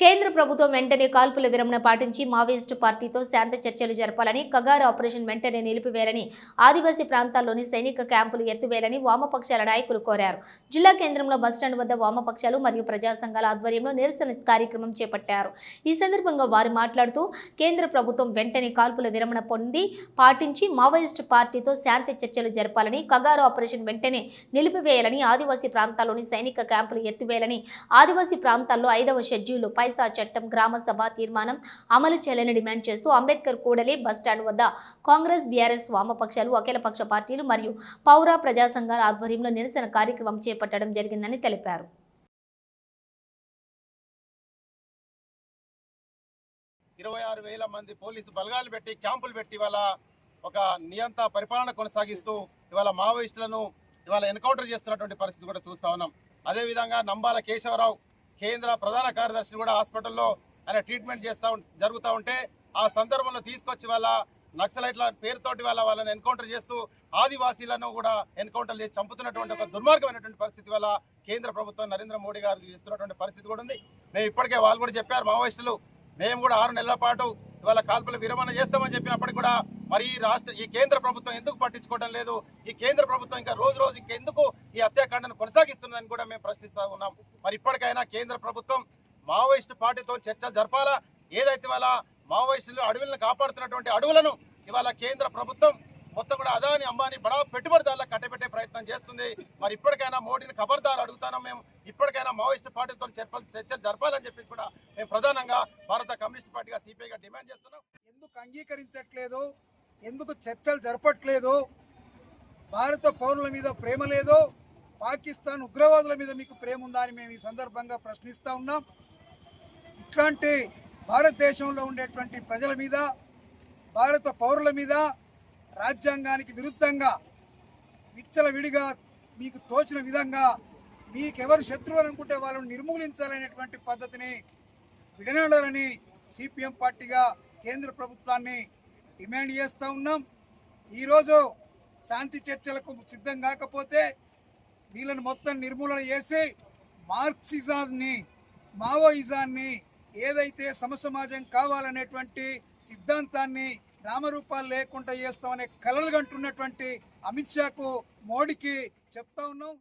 కేంద్ర ప్రభుత్వం వెంటనే కాల్పుల విరమణ పాటించి మావోయిస్టు పార్టీతో శాంత చర్చలు జరపాలని కగారు ఆపరేషన్ వెంటనే నిలిపివేయాలని ఆదివాసీ ప్రాంతాల్లోని సైనిక క్యాంపులు ఎత్తివేయాలని వామపక్షాల నాయకులు కోరారు. జిల్లా కేంద్రంలో బస్టాండ్ వద్ద వామపక్షాలు మరియు ప్రజా సంఘాల ఆధ్వర్యంలో నిరసన కార్యక్రమం చేపట్టారు. ఈ సందర్భంగా వారు మాట్లాడుతూ కేంద్ర ప్రభుత్వం వెంటనే కాల్పుల విరమణ పొంది పాటించి మావోయిస్టు పార్టీతో శాంతి చర్చలు జరపాలని కగారు ఆపరేషన్ వెంటనే నిలిపివేయాలని ఆదివాసీ ప్రాంతాల్లోని సైనిక క్యాంపులు ఎత్తివేయాలని ఆదివాసీ ప్రాంతాల్లో ఐదవ షెడ్యూలు పైసా చట్టం గ్రామ సభ తీర్మానం అమలు చేయాలని డిమాండ్ చేస్తూ అంబేద్కర్ కూడలి బస్టాండ్ వద్ద కాంగ్రెస్ బీఆర్ఎస్ వామపక్షాలు అఖిలపక్ష పార్టీలు మరియు పౌర ప్రజా సంఘాల ఆధ్వర్యంలో నిరసన కార్యక్రమం చేపట్టడం జరిగిందని తెలిపారు. ఇరవై ఆరు వేల మంది పోలీసు బలగాలు పెట్టి క్యాంపులు పెట్టి ఇవాళ ఒక నియంత పరిపాలన కొనసాగిస్తూ ఇవాళ మావోయిస్టులను ఇవాళ ఎన్కౌంటర్ చేస్తున్నటువంటి పరిస్థితి కూడా చూస్తా ఉన్నాం. అదేవిధంగా నంబాల కేశవరావు కేంద్ర ప్రధాన కార్యదర్శిని కూడా హాస్పిటల్లో ఆయన ట్రీట్మెంట్ చేస్తా జరుగుతూ ఉంటే ఆ సందర్భంలో తీసుకొచ్చి వాళ్ళ నక్సలైట్ల పేరుతోటి వాళ్ళ వాళ్ళని ఎన్కౌంటర్ చేస్తూ ఆదివాసీలను కూడా ఎన్కౌంటర్ చేసి చంపుతున్నటువంటి ఒక దుర్మార్గమైనటువంటి పరిస్థితి వల్ల కేంద్ర ప్రభుత్వం నరేంద్ర మోడీ గారు చేస్తున్నటువంటి పరిస్థితి కూడా ఉంది. మేము ఇప్పటికే వాళ్ళు కూడా చెప్పారు మావోయిస్టులు మేము కూడా ఆరు నెలల పాటు ఇవాళ కాల్పుల విరమణ చేస్తామని చెప్పినప్పటికీ కూడా మరి ఈ రాష్ట్ర ఈ కేంద్ర ప్రభుత్వం ఎందుకు పట్టించుకోవడం లేదు? ఈ కేంద్ర ప్రభుత్వం ఇంకా రోజు రోజు ఇంకెందుకు ఈ హత్యాకాండను కొనసాగిస్తుందని కూడా మేము ప్రశ్నిస్తా ఉన్నాం. మరి ఇప్పటికైనా కేంద్ర ప్రభుత్వం మావోయిస్టు పార్టీతో చర్చ జరపాలా? ఏదైతే వాళ్ళ మావోయిస్టులు అడవులను కాపాడుతున్నటువంటి అడవులను ఇవాళ కేంద్ర ప్రభుత్వం మొత్తం కూడా అదాని అంబానీ బడా పెట్టుబడిదారులకు కట్టబెట్టే ప్రయత్నం చేస్తుంది. మరి ఇప్పటికైనా మోడీని ఖబర్దారు అడుగుతాను మేము. ఇప్పటికైనా మావోయిస్టు పార్టీతో చర్చలు జరపాలని చెప్పేసి కూడా మేము ప్రధానంగా భారత కమ్యూనిస్ట్ పార్టీగా సిపిఐగా డిమాండ్ చేస్తున్నాం. ఎందుకు అంగీకరించట్లేదు? ఎందుకు చర్చలు జరపట్లేదు? భారత పౌరుల మీద ప్రేమ లేదు. పాకిస్తాన్ ఉగ్రవాదుల మీద మీకు ప్రేమ ఉందా అని మేము ఈ సందర్భంగా ప్రశ్నిస్తూ ఉన్నాం. ఇట్లాంటి భారతదేశంలో ఉండేటువంటి ప్రజల మీద భారత పౌరుల మీద రాజ్యాంగానికి విరుద్ధంగా విచ్చలవిడిగా మీకు తోచిన విధంగా మీకెవరు శత్రువులు అనుకుంటే వాళ్ళని నిర్మూలించాలనేటువంటి పద్ధతిని విడనాడాలని సిపిఎం పార్టీగా కేంద్ర ప్రభుత్వాన్ని డిమాండ్ చేస్తూ ఉన్నాం. ఈరోజు శాంతి చర్చలకు సిద్ధం కాకపోతే వీళ్ళని మొత్తం నిర్మూలన చేసి మార్క్సిజాన్ని మావోయిజాన్ని ఏదైతే సమసమాజం కావాలనేటువంటి సిద్ధాంతాన్ని నామరూపాలు లేకుండా చేస్తామనే కలలు కంటున్నటువంటి అమిత్ షాకు మోడీకి చెప్తా ఉన్నాం.